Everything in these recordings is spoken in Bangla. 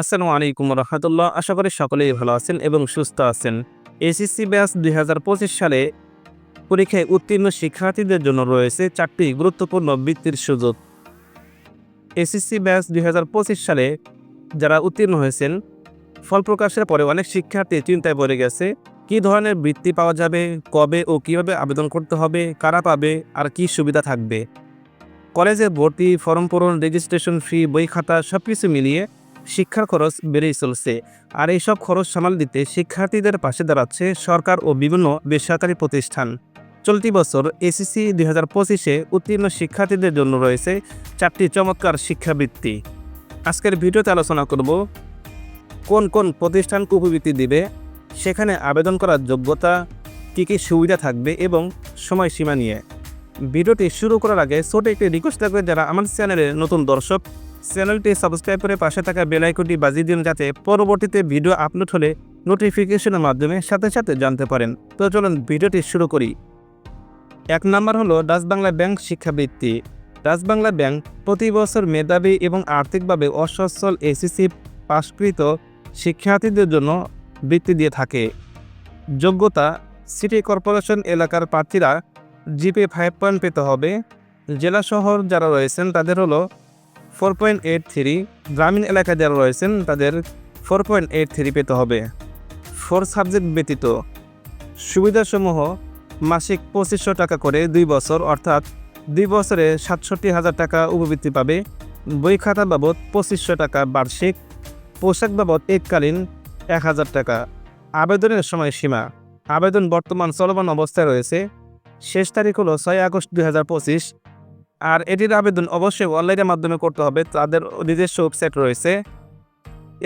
আসসালামু আলাইকুম রহমতুল্লাহ। আশা করি সকলেই ভালো আছেন এবং সুস্থ আছেন। এসএসসি ব্যাস দুই হাজার পঁচিশ সালে পরীক্ষায় উত্তীর্ণ শিক্ষার্থীদের জন্য রয়েছে চারটি গুরুত্বপূর্ণ বৃত্তির সুযোগ। এসএসসি ব্যাস দুই হাজার পঁচিশ সালে যারা উত্তীর্ণ হয়েছেন, ফল প্রকাশের পরে অনেক শিক্ষার্থী চিন্তায় পড়ে গেছে, কী ধরনের বৃত্তি পাওয়া যাবে, কবে ও কীভাবে আবেদন করতে হবে, কারা পাবে, আর কি সুবিধা থাকবে। কলেজে ভর্তি, ফর্ম পূরণ, রেজিস্ট্রেশন ফি, বই খাতা সব কিছু মিলিয়ে শিক্ষার খরচ বেড়েই চলছে। আর এইসব খরচ সামাল দিতে শিক্ষার্থীদের পাশে দাঁড়াচ্ছে সরকার ও বিভিন্ন বেসরকারি প্রতিষ্ঠান। চলতি বছর এসিসি দুই হাজার পঁচিশে উত্তীর্ণ শিক্ষার্থীদের জন্য রয়েছে চারটি চমৎকার শিক্ষাবৃত্তি। আজকের ভিডিওতে আলোচনা করব, কোন কোন প্রতিষ্ঠান উপবৃত্তি দিবে, সেখানে আবেদন করার যোগ্যতা, কী কী সুবিধা থাকবে এবং সময়সীমা নিয়ে। ভিডিওটি শুরু করার আগে ছোট একটি রিকোয়েস্ট থাকবে যারা আমার চ্যানেলের নতুন দর্শক চ্যানেলটি সাবস্ক্রাইব করে পাশে থাকা বেল আইকনটি বাজিয়ে দিন যাতে পরবর্তীতে ভিডিও আপলোড হলে নোটিফিকেশনের মাধ্যমে সাথে সাথে জানতে পারেন। তো চলুন ভিডিওটি শুরু করি। এক নম্বর হলো বাংলা ব্যাংক শিক্ষাবৃত্তি। বাংলা ব্যাংক প্রতি বছর মেধাবী এবং আর্থিকভাবে অসচ্ছল এসিসি পাশকৃত শিক্ষার্থীদের জন্য বৃত্তি দিয়ে থাকে। যোগ্যতা, সিটি কর্পোরেশন এলাকার প্রার্থীরা জিপে ফাইভ পয়েন্ট পেতে হবে। জেলা শহর যারা রয়েছেন তাদের হলো ফোর পয়েন্ট এইট থ্রি গ্রামীণ এলাকায় যারা রয়েছেন, তাদের ফোর পয়েন্ট এইট থ্রি পেতে হবে। ফোর সাবজেক্ট ব্যতীত সুবিধাসমূহ মাসিক পঁচিশশো টাকা করে দুই বছর, অর্থাৎ দুই বছরে সাতষট্টি হাজার টাকা উপবৃত্তি পাবে। বই খাতা বাবদ পঁচিশশো টাকা বার্ষিক, পোশাক বাবদ এককালীন এক হাজার টাকা। আবেদনের সময়সীমা, আবেদন বর্তমান চলমান অবস্থায় রয়েছে। শেষ তারিখ হলো ছয় আগস্ট দুই হাজার পঁচিশ। আর এটির আবেদন অবশ্যই অনলাইনের মাধ্যমে করতে হবে, তাদের নিজস্ব ওয়েবসাইট রয়েছে।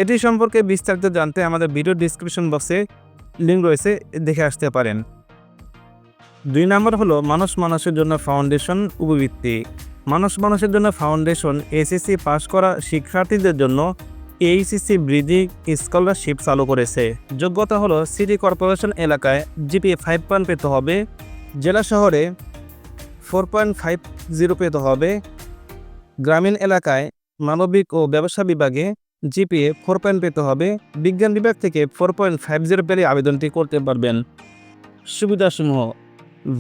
এটি সম্পর্কে বিস্তারিত জানতে আমাদের ভিডিও ডিসক্রিপশন বক্সে লিঙ্ক রয়েছে, দেখে আসতে পারেন। দুই নম্বর হলো মানুষ মানুষের জন্য ফাউন্ডেশন উপবৃত্তি। মানুষ মানুষের জন্য ফাউন্ডেশন এসএসসি পাস করা শিক্ষার্থীদের জন্য এইসিসি ব্রিজিং স্কলারশিপ চালু করেছে। যোগ্যতা হলো সিটি কর্পোরেশন এলাকায় জিপি ফাইভ পয়েন্ট পেতে হবে। জেলা শহরে ফোর পয়েন্ট ফাইভ জিরো পেতে হবে। গ্রামীণ এলাকায় মানবিক ও ব্যবসা বিভাগে জিপিএ ফোর পয়েন্ট পেতে হবে। বিজ্ঞান বিভাগ থেকে ফোর পয়েন্ট ফাইভ জিরো পেলে আবেদনটি করতে পারবেন। সুবিধাসমূহ,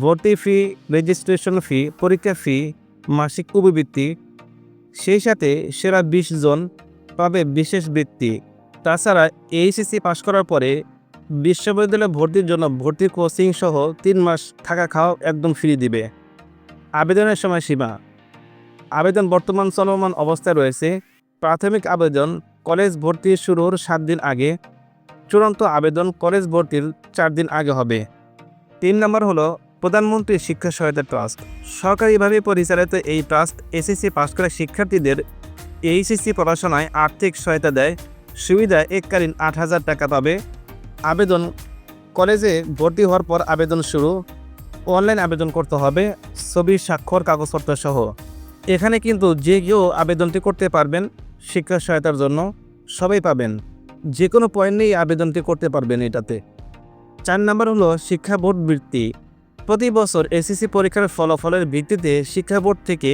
ভর্তি ফি রেজিস্ট্রেশন ফি পরীক্ষা ফি মাসিক উপবৃত্তি, সেই সাথে সেরা বিশ জন পাবে বিশেষ বৃত্তি। তাছাড়া এইচএসসি পাশ করার পরে বিশ্ববিদ্যালয়ে ভর্তির জন্য ভর্তি কোচিং সহ তিন মাস থাকা খাওয়া একদম ফ্রি দিবে। আবেদনের সময় সীমা। আবেদন বর্তমান চলমান অবস্থায় রয়েছে। প্রাথমিক আবেদন কলেজ ভর্তি শুরুর সাত দিন আগে, চূড়ান্ত আবেদন কলেজ ভর্তির চার দিন আগে হবে। তিন নম্বর হলো প্রধানমন্ত্রী শিক্ষা সহায়তা ট্রাস্ট। সরকারিভাবে পরিচালিত এই ট্রাস্ট এসএসসি পাশ করা শিক্ষার্থীদের এইচএসসি পড়াশোনায় আর্থিক সহায়তা দেয়। সুবিধা এককালীন আট হাজার টাকা পাবে। আবেদন কলেজে ভর্তি হওয়ার পর আবেদন শুরু। অনলাইন আবেদন করতে হবে। ছবি, স্বাক্ষর, কাগজপত্র সহ। এখানে কিন্তু যে কেউ আবেদনটি করতে পারবেন, শিক্ষা সহায়তার জন্য সবাই পাবেন। যে কোনো পয়েন্টেই আবেদনটি করতে পারবেন এটাতে। চার নম্বর হলো শিক্ষা বোর্ড বৃত্তি। প্রতি বছর এসএসসি পরীক্ষার ফলাফলের ভিত্তিতে শিক্ষা বোর্ড থেকে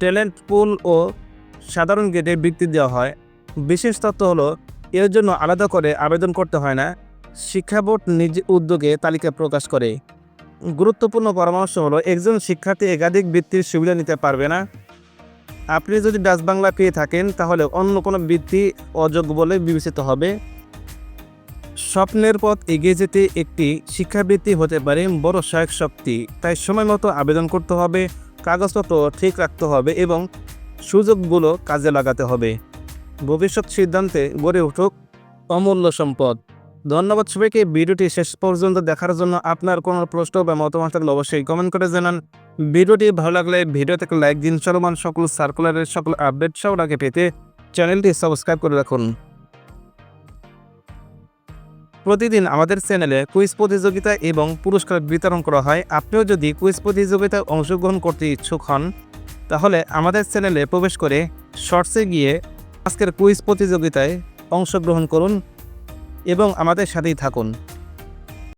ট্যালেন্ট পুল ও সাধারণ গ্রেডে বৃত্তি দেওয়া হয়। বিশেষ তথ্য হলো, এর জন্য আলাদা করে আবেদন করতে হয় না। শিক্ষা বোর্ড নিজ উদ্যোগে তালিকা প্রকাশ করে। গুরুত্বপূর্ণ পরামর্শ হলো, একজন শিক্ষার্থী একাধিক বৃত্তির সুবিধা নিতে পারবে না। আপনি যদি ডাচ বাংলা পেয়ে থাকেন, তাহলে অন্য কোনো বৃত্তি অযোগ্য বলে বিবেচিত হবে। স্বপ্নের পথ এগিয়ে যেতে একটি শিক্ষাবৃত্তি হতে পারে বড় সহায়ক শক্তি। তাই সময় মতো আবেদন করতে হবে, কাগজপত্র ঠিক রাখতে হবে এবং সুযোগগুলো কাজে লাগাতে হবে। ভবিষ্যৎ সিদ্ধান্তে গড়ে উঠুক অমূল্য সম্পদ। ধন্যবাদ সবাইকে। ভিডিওটি শেষ পর্যন্ত দেখার জন্য আপনার কোনো প্রশ্ন বা মতামত থাকলে অবশ্যই কমেন্ট করে জানান। ভিডিওটি ভালো লাগলে ভিডিও থেকে লাইক দিন। চলমান সকল সার্কুলারের সকল আপডেট সব আগে পেতে চ্যানেলটি সাবস্ক্রাইব করে রাখুন। প্রতিদিন আমাদের চ্যানেলে কুইজ প্রতিযোগিতা এবং পুরস্কার বিতরণ করা হয়। আপনিও যদি কুইজ প্রতিযোগিতায় অংশগ্রহণ করতে ইচ্ছুক হন, তাহলে আমাদের চ্যানেলে প্রবেশ করে শর্টসে গিয়ে আজকের কুইজ প্রতিযোগিতায় অংশগ্রহণ করুন। এবং আমাদের সাথেই থাকুন।